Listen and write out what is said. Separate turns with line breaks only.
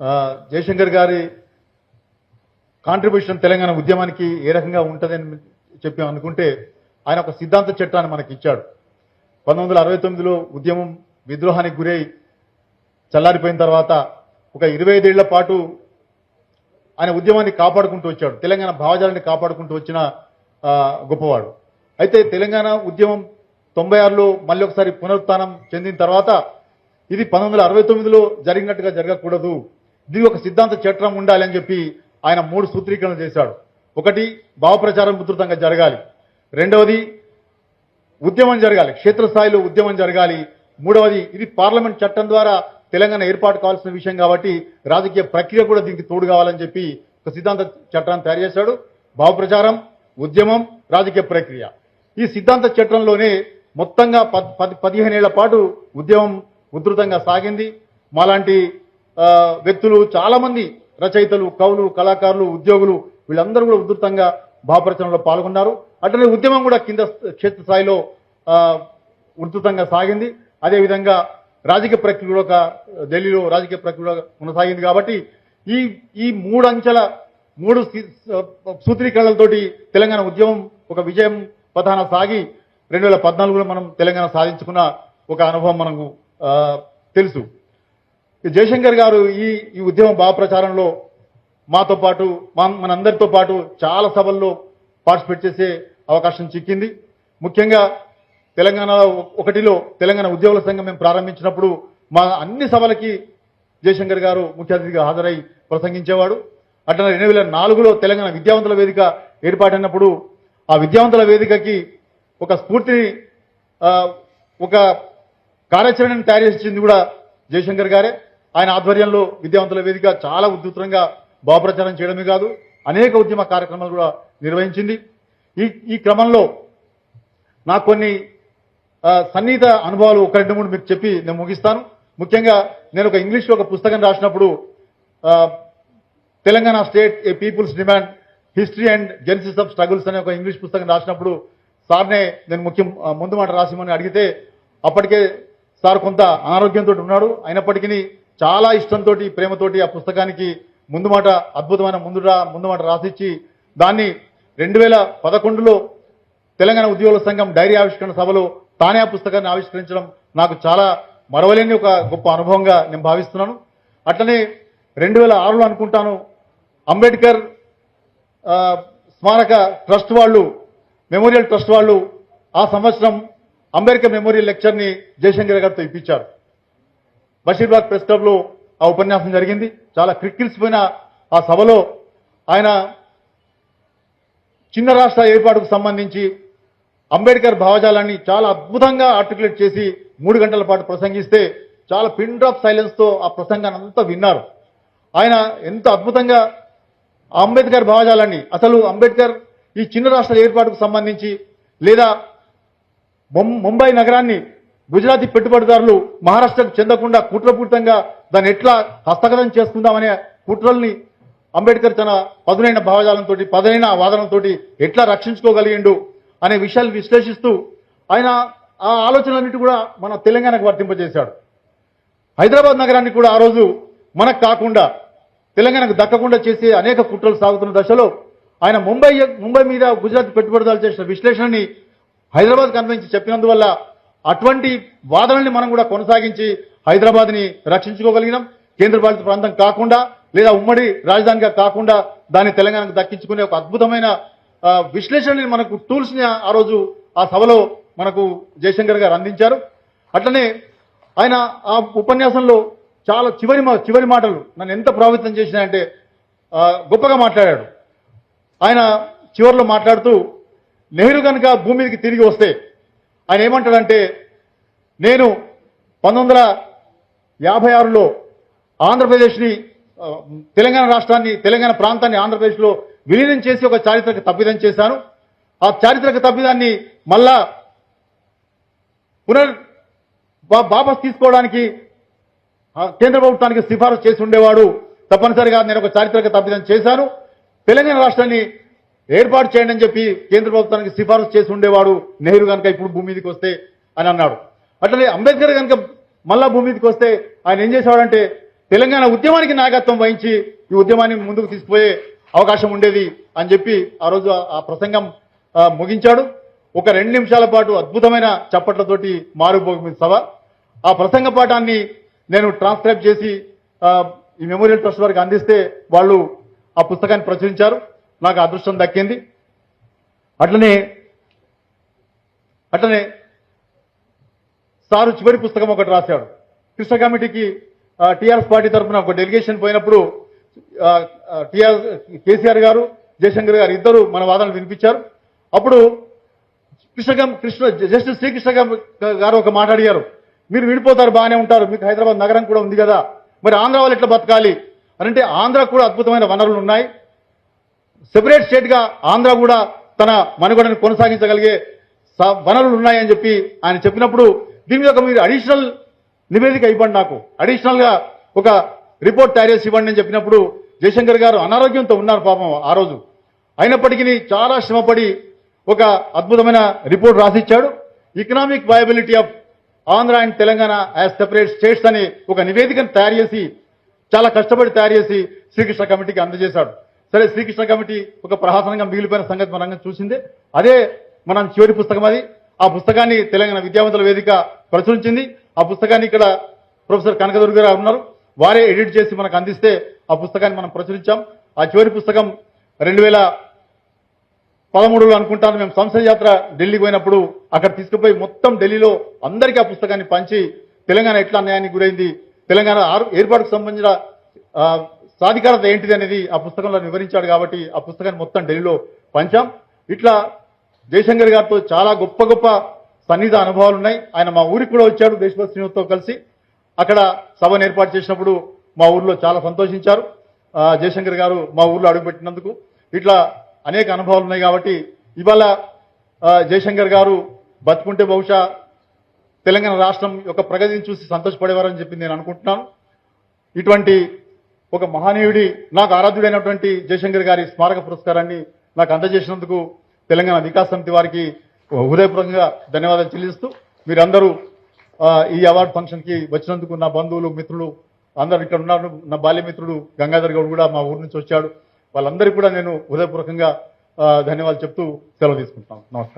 జయశంకర్ గారి కాంట్రిబ్యూషన్ తెలంగాణ ఉద్యమానికి ఏ రకంగా ఉంటుందని చెప్పి అనుకుంటే ఆయన ఒక సిద్ధాంత చట్టాన్ని మనకి ఇచ్చాడు. పంతొమ్మిది వందల అరవై తొమ్మిదిలో ఉద్యమం విద్రోహానికి గురై చల్లారిపోయిన తర్వాత ఒక ఇరవై ఐదేళ్ళ పాటు ఆయన ఉద్యమాన్ని కాపాడుకుంటూ వచ్చాడు. తెలంగాణ భావజాలాన్ని కాపాడుకుంటూ వచ్చిన గొప్పవాడు. అయితే తెలంగాణ ఉద్యమం తొంభై ఆరులో మళ్ళీ ఒకసారి పునరుత్నం చెందిన తర్వాత ఇది పంతొమ్మిది అరవై తొమ్మిదిలో జరిగినట్టుగా జరగకూడదు. ఇది ఒక సిద్ధాంత చట్టం ఉండాలి అని చెప్పి ఆయన మూడు సూత్రీకరణలు చేశాడు. ఒకటి భావప్రచారం ఉధృతంగా జరగాలి. రెండవది ఉద్యమం జరగాలి. క్షేత్రస్థాయిలో ఉద్యమం జరగాలి. మూడవది ఇది పార్లమెంట్ చట్టం ద్వారా తెలంగాణ ఏర్పాటు కావాల్సిన విషయం కాబట్టి రాజకీయ ప్రక్రియ కూడా దీనికి తోడు కావాలని చెప్పి ఒక సిద్ధాంత చట్టాన్ని తయారు చేశాడు. భావప్రచారం ఉద్యమం రాజకీయ ప్రక్రియ. ఈ సిద్ధాంత చట్టంలోనే మొత్తంగా పద్- పది పదిహేనేళ్ళ పాటు ఉద్యమం ఉధృతంగా సాగింది. మాలాంటి వ్యక్తులు చాలా మంది రచయితలు కవులు కళాకారులు ఉద్యోగులు వీళ్ళందరూ కూడా ఉధృతంగా భావప్రచారంలో పాల్గొన్నారు. అట్లనే ఉద్యమం కూడా కింద క్షేత్ర స్థాయిలో ఉధృతంగా సాగింది. అదేవిధంగా రాజకీయ ప్రక్రియ ఒక ఢిల్లీలో రాజకీయ ప్రక్రియ కొనసాగింది కాబట్టి ఈ ఈ మూడు అంచెల మూడు సూత్రీకరణలతోటి తెలంగాణ ఉద్యమం ఒక విజయం పథాన సాగి రెండు వేల పద్నాలుగులో మనం తెలంగాణ సాధించుకున్న ఒక అనుభవం మనకు తెలుసు. జయశంకర్ గారు ఈ ఈ ఉద్యమ భావ ప్రచారంలో మాతో పాటు మనందరితో పాటు చాలా సభల్లో పార్టిసిపేట్ చేసే అవకాశం చిక్కింది. ముఖ్యంగా తెలంగాణ ఒకటిలో తెలంగాణ ఉద్యోగుల సంఘం మేము ప్రారంభించినప్పుడు మా అన్ని సభలకి జయశంకర్ గారు ముఖ్య అతిథిగా హాజరై ప్రసంగించేవాడు. అట్లా రెండు వేల నాలుగులో తెలంగాణ విద్యావంతుల వేదిక ఏర్పాటైనప్పుడు ఆ విద్యావంతుల వేదికకి ఒక స్ఫూర్తిని ఒక కార్యాచరణను తయారు చేసింది కూడా జయశంకర్ గారే. ఆయన ఆధ్వర్యంలో విద్యావంతుల వేదిక చాలా ఉధృతంగా భావప్రచారం చేయడమే కాదు అనేక ఉద్యమ కార్యక్రమాలు కూడా నిర్వహించింది. ఈ ఈ క్రమంలో నాకు కొన్ని సన్నిహిత అనుభవాలు ఒక రెండు మూడు మీకు చెప్పి నేను ముగిస్తాను. ముఖ్యంగా నేను ఒక ఇంగ్లీష్లో ఒక పుస్తకం రాసినప్పుడు Telangana state a people's demand history and genesis of struggles అనే ఒక ఇంగ్లీష్ పుస్తకం రాసినప్పుడు సార్నే నేను ముఖ్యం ముందు మాట రాసిమని అడిగితే అప్పటికే సార్ కొంత అనారోగ్యంతో ఉన్నాడు. అయినప్పటికీ చాలా ఇష్టంతో ప్రేమతోటి ఆ పుస్తకానికి ముందు మాట అద్భుతమైన ముందురా ముందు మాట రాసిచ్చి దాన్ని రెండు వేల పదకొండులో తెలంగాణ ఉద్యోగుల సంఘం డైరీ ఆవిష్కరణ సభలో తానే ఆ పుస్తకాన్ని ఆవిష్కరించడం నాకు చాలా మరవలేని ఒక గొప్ప అనుభవంగా నేను భావిస్తున్నాను. అట్లనే రెండు వేల ఆరులో అనుకుంటాను అంబేద్కర్ స్మారక ట్రస్ట్ వాళ్ళు మెమోరియల్ ట్రస్ట్ వాళ్ళు ఆ సంవత్సరం అంబేద్కర్ మెమోరియల్ లెక్చర్ని జయశంకర్ గారితో ఇప్పించారు. బషీర్బాగ్ ప్రెస్ క్లబ్లో ఆ ఉపన్యాసం జరిగింది. చాలా క్రిక్కిల్సిపోయిన ఆ సభలో ఆయన చిన్న రాష్ట్ర ఏర్పాటుకు సంబంధించి అంబేద్కర్ భావజాలాన్ని చాలా అద్భుతంగా ఆర్టికులేట్ చేసి మూడు గంటల పాటు ప్రసంగిస్తే చాలా పిన్ డ్రాప్ సైలెన్స్తో ఆ ప్రసంగాన్ని అంతా విన్నారు. ఆయన ఎంత అద్భుతంగా ఆ అంబేద్కర్ భావజాలాన్ని అసలు అంబేద్కర్ ఈ చిన్న రాష్ట్ర ఏర్పాటుకు సంబంధించి లేదా ముం- ముంబై నగరాన్ని గుజరాతీ పెట్టుబడిదారులు మహారాష్ట్రకు చెందకుండా కుట్రపూరితంగా దాన్ని ఎట్లా హస్తగతం చేసుకుందామనే కుట్రల్ని అంబేద్కర్ తన పదునైన భావజాలంతో పదునైన వాదనలతో ఎట్లా రక్షించుకోగలిగిండు అనే విషయాలు విశ్లేషిస్తూ ఆయన ఆ ఆలోచనలన్నిటి కూడా మన తెలంగాణకు వర్తింపజేశాడు. హైదరాబాద్ నగరాన్ని కూడా ఆ రోజు మనకు కాకుండా తెలంగాణకు దక్కకుండా చేసే అనేక కుట్రలు సాగుతున్న దశలో ఆయన ముంబై ముంబై మీద గుజరాత్ పెట్టుబడిదారులు చేసిన విశ్లేషణని హైదరాబాద్ కన్వెన్షన్ చెప్పినందువల్ల అటువంటి వాదనల్ని మనం కూడా కొనసాగించి హైదరాబాద్ని రక్షించుకోగలిగినాం. కేంద్రపాలిత ప్రాంతం కాకుండా లేదా ఉమ్మడి రాజధానిగా కాకుండా దాన్ని తెలంగాణకు దక్కించుకునే ఒక అద్భుతమైన విశ్లేషణని మనకు టూల్స్ని ఆ రోజు ఆ సభలో మనకు జయశంకర్ గారు అందించారు. అట్లనే ఆయన ఆ ఉపన్యాసంలో చాలా చివరి మా- చివరి మాటలు నన్ను ఎంత ప్రభావితం చేసినాయంటే అంటే గొప్పగా మాట్లాడాడు. ఆయన చివరిలో మాట్లాడుతూ నెహ్రూ కనుక భూమి మీదకి తిరిగి వస్తే ఆయన ఏమంటాడంటే నేను పంతొమ్మిది వందల యాభై ఆరులో ఆంధ్రప్రదేశ్ని తెలంగాణ రాష్ట్రాన్ని తెలంగాణ ప్రాంతాన్ని ఆంధ్రప్రదేశ్లో విలీనం చేసి ఒక చారిత్రక తప్పిదం చేశాను. ఆ చారిత్రక తప్పిదాన్ని మళ్ళా పునర్ వాపస్ తీసుకోవడానికి కేంద్ర ప్రభుత్వానికి సిఫారసు చేసి ఉండేవాడు తప్పనిసరిగా నేను ఒక చారిత్రక తప్పిదం చేశాను. తెలంగాణ రాష్ట్రాన్ని ఏర్పాటు చేయండి అని చెప్పి కేంద్ర ప్రభుత్వానికి సిఫారసు చేసి ఉండేవాడు నెహ్రూ కనుక ఇప్పుడు భూమి మీదకి వస్తే అని అన్నాడు. అట్లనే అంబేద్కర్ కనుక మళ్ళా భూమి మీదకి వస్తే ఆయన ఏం చేసేవాడంటే తెలంగాణ ఉద్యమానికి నాయకత్వం వహించి ఈ ఉద్యమాన్ని ముందుకు తీసుకుపోయే అవకాశం ఉండేది అని చెప్పి ఆ రోజు ఆ- ప్రసంగం ముగించాడు. ఒక రెండు నిమిషాల పాటు అద్భుతమైన చప్పట్లతోటి మారుపోయి సభ. ఆ ప్రసంగ పాఠాన్ని నేను ట్రాన్స్క్రైబ్ చేసి ఈ మెమోరియల్ ట్రస్ట్ వారికి అందిస్తే వాళ్ళు ఆ పుస్తకాన్ని ప్రచురించారు. నాకు అదృష్టం దక్కింది. అట్లనే అట్లనే సారు చివరి పుస్తకం ఒకటి రాశాడు. కృష్ణ కమిటీకి టీఆర్ఎస్ పార్టీ తరఫున ఒక డెలిగేషన్ పోయినప్పుడు టిఆర్ కేసీఆర్ గారు జయశంకర్ గారు ఇద్దరు మన వాదనలు వినిపించారు. అప్పుడు కృష్ణ కృష్ణ జస్టిస్ శ్రీకృష్ణ గారు ఒక మాట అడిగారు. మీరు విడిపోతారు బాగానే ఉంటారు. మీకు హైదరాబాద్ నగరం కూడా ఉంది కదా. మరి ఆంధ్ర వాళ్ళు ఎట్లా బతకాలి? అని అంటే ఆంధ్ర కూడా అద్భుతమైన వనరులు ఉన్నాయి. సెపరేట్ స్టేట్గా ఆంధ్ర కూడా తన మనుగడను కొనసాగించగలిగే స- వనరులు ఉన్నాయని చెప్పి ఆయన చెప్పినప్పుడు దీని మీద ఒక మీరు అడిషనల్ నివేదిక ఇవ్వండి నాకు. అడిషనల్గా ఒక రిపోర్ట్ తయారు చేసి ఇవ్వండి అని చెప్పినప్పుడు జయశంకర్ గారు అనారోగ్యంతో ఉన్నారు పాపం ఆ రోజు. అయినప్పటికీ చాలా శ్రమపడి ఒక అద్భుతమైన report రాసిచ్చాడు. Economic viability of Andhra and Telangana as separate states అనే ఒక నివేదికను తయారు చేసి చాలా కష్టపడి తయారు చేసి శ్రీకృష్ణ కమిటీకి అందజేశాడు. సరే శ్రీకృష్ణ కమిటీ ఒక ప్రహాసనంగా మిగిలిపోయిన సంగతి మనం చూసిందే. అదే మనం చివరి పుస్తకం అది. ఆ పుస్తకాన్ని తెలంగాణ విద్యావంతుల వేదిక ప్రచురించింది. ఆ పుస్తకాన్ని ఇక్కడ ప్రొఫెసర్ కనకదుర్గ గారు ఉన్నారు. వారే ఎడిట్ చేసి మనకు అందిస్తే ఆ పుస్తకాన్ని మనం ప్రచురించాం. ఆ చివరి పుస్తకం రెండు వేల పదమూడులో అనుకుంటాను. మేము సంసద యాత్ర ఢిల్లీకి పోయినప్పుడు అక్కడ తీసుకుపోయి మొత్తం ఢిల్లీలో అందరికీ ఆ పుస్తకాన్ని పంచి తెలంగాణ ఎట్లా అన్యాయానికి గురైంది తెలంగాణ ఏర్పాటుకు సంబంధించిన సాధికారత ఏంటిది అనేది ఆ పుస్తకంలో వివరించాడు కాబట్టి ఆ పుస్తకాన్ని మొత్తం ఢిల్లీలో పంచాం. ఇట్లా జయశంకర్ గారితో చాలా గొప్ప గొప్ప సన్నిహిత అనుభవాలు ఉన్నాయి. ఆయన మా ఊరికి కూడా వచ్చాడు దేశభక్తి శ్రీనివాస్తో కలిసి. అక్కడ సభను ఏర్పాటు చేసినప్పుడు మా ఊర్లో చాలా సంతోషించారు. జయశంకర్ గారు మా ఊర్లో అడుగుపెట్టినందుకు. ఇట్లా అనేక అనుభవాలు ఉన్నాయి కాబట్టి ఇవాళ జయశంకర్ గారు బతుకుంటే బహుశా తెలంగాణ రాష్ట్రం యొక్క ప్రగతిని చూసి సంతోషపడేవారని చెప్పి నేను అనుకుంటున్నాను. ఇటువంటి ఒక మహానీయుడి నాకు ఆరాధ్యుడైనటువంటి జయశంకర్ గారి స్మారక పురస్కారాన్ని నాకు అందజేసినందుకు తెలంగాణ వికాస్ సమితి వారికి హృదయపూర్వకంగా ధన్యవాదాలు చెల్లిస్తూ మీరందరూ ఈ అవార్డు ఫంక్షన్కి వచ్చినందుకు నా బంధువులు మిత్రులు అందరు ఇక్కడ ఉన్నారు. నా బాల్యమిత్రుడు గంగాధర్ గౌడ్ కూడా మా ఊరు నుంచి వచ్చాడు. వాళ్ళందరికీ కూడా నేను హృదయపూర్వకంగా ధన్యవాదాలు చెప్తూ సెలవు తీసుకుంటున్నాను. నమస్కారం.